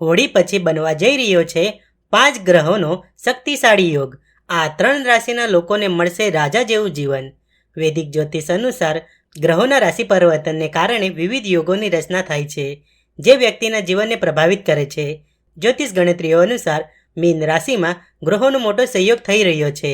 હોળી પછી બનવા જઈ રહ્યો છે પાંચ ગ્રહોનો શક્તિશાળી યોગ. આ ત્રણ રાશિના લોકોને મળશે રાજા જેવું જીવન. વૈદિક જ્યોતિષ અનુસાર ગ્રહોના રાશિ પરિવર્તનને કારણે વિવિધ યોગોની રચના થાય છે, જે વ્યક્તિના જીવનને પ્રભાવિત કરે છે. જ્યોતિષ ગણતરીઓ અનુસાર મીન રાશિમાં ગ્રહોનો મોટો સહયોગ થઈ રહ્યો છે.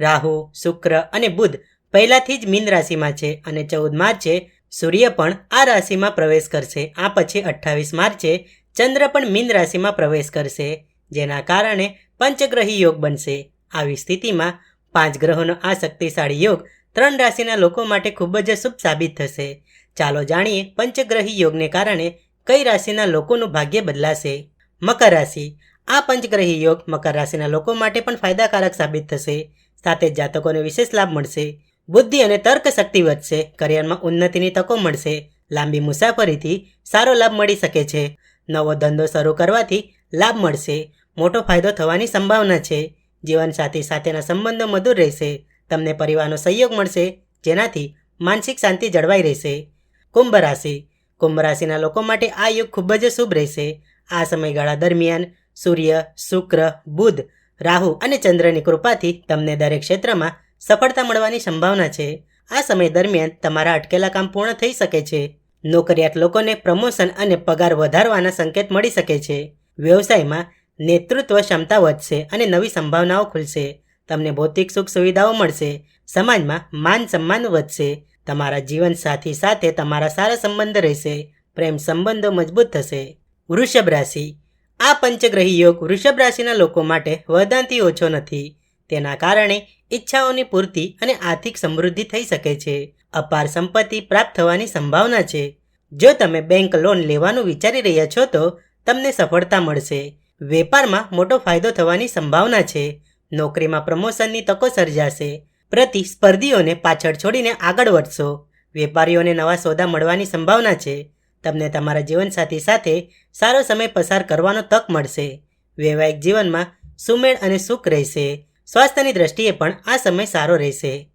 રાહુ, શુક્ર અને બુધ પહેલાથી જ મીન રાશિમાં છે અને ચૌદ માર્ચે સૂર્ય પણ આ રાશિમાં પ્રવેશ કરશે. આ પછી અઠ્ઠાવીસ માર્ચે ચંદ્ર પણ મીન રાશિમાં પ્રવેશ કરશે, જેના કારણે પંચગ્રહી યોગ બનશે. આવી સ્થિતિમાં પાંચ ગ્રહોનો આ શક્તિશાળી યોગ ત્રણ રાશિના લોકો માટે ખૂબ જ શુભ સાબિત થશે. ચાલો જાણીએ પંચગ્રહી યોગને કારણે કઈ રાશિના લોકોનું ભાગ્ય બદલાશે. મકર રાશિ. આ પંચગ્રહી યોગ મકર રાશિના લોકો માટે પણ ફાયદાકારક સાબિત થશે. સાથે જ જાતકોને વિશેષ લાભ મળશે. બુદ્ધિ અને તર્ક શક્તિ વધશે. કરિયરમાં ઉન્નતિની તકો મળશે. લાંબી મુસાફરીથી સારો લાભ મળી શકે છે. નવો ધંધો શરૂ કરવાથી લાભ મળશે. મોટો ફાયદો થવાની સંભાવના છે. જીવનસાથી સાથેના સંબંધો મધુર રહેશે. તમને પરિવારનો સહયોગ મળશે, જેનાથી માનસિક શાંતિ જળવાઈ રહેશે. કુંભ રાશિ. કુંભ રાશિના લોકો માટે આ યુગ ખૂબ જ શુભ રહેશે. આ સમયગાળા દરમિયાન સૂર્ય, શુક્ર, બુધ, રાહુ અને ચંદ્રની કૃપાથી તમને દરેક ક્ષેત્રમાં સફળતા મળવાની સંભાવના છે. આ સમય દરમિયાન તમારા અટકેલા કામ પૂર્ણ થઈ શકે છે. નોકરિયાત લોકોને પ્રમોશન અને પગાર વધારવાના સંકેત મળી શકે છે. વ્યવસાયમાં નેતૃત્વ ક્ષમતા વધશે અને નવી સંભાવનાઓ ખુલશે. તમને ભૌતિક સુખ સુવિધાઓ મળશે. સમાજમાં માન સન્માન વધશે. તમારા જીવનસાથી સાથે તમારા સારા સંબંધ રહેશે. પ્રેમ સંબંધો મજબૂત થશે. વૃષભ રાશિ. આ પંચગ્રહી યોગ વૃષભ રાશિના લોકો માટે વરદાનથી ઓછો નથી. તેના કારણે ઈચ્છાઓની પૂર્તિ અને આર્થિક સમૃદ્ધિ થઈ શકે છે. અપાર સંપત્તિ પ્રાપ્ત થવાની સંભાવના છે. જો તમે બેંક લોન લેવાનું વિચારી રહ્યા છો તો તમને સફળતા મળશે. વેપારમાં મોટો ફાયદો થવાની સંભાવના છે. નોકરીમાં પ્રમોશનની તકો સર્જાશે. પ્રતિસ્પર્ધીઓને પાછળ છોડીને આગળ વધશો. વેપારીઓને નવા સોદા મળવાની સંભાવના છે. તમને તમારા જીવનસાથી સાથે સારો સમય પસાર કરવાનો તક મળશે. વૈવાહિક જીવનમાં સુમેળ અને સુખ રહેશે. સ્વાસ્થ્યની દ્રષ્ટિએ પણ આ સમય સારો રહેશે.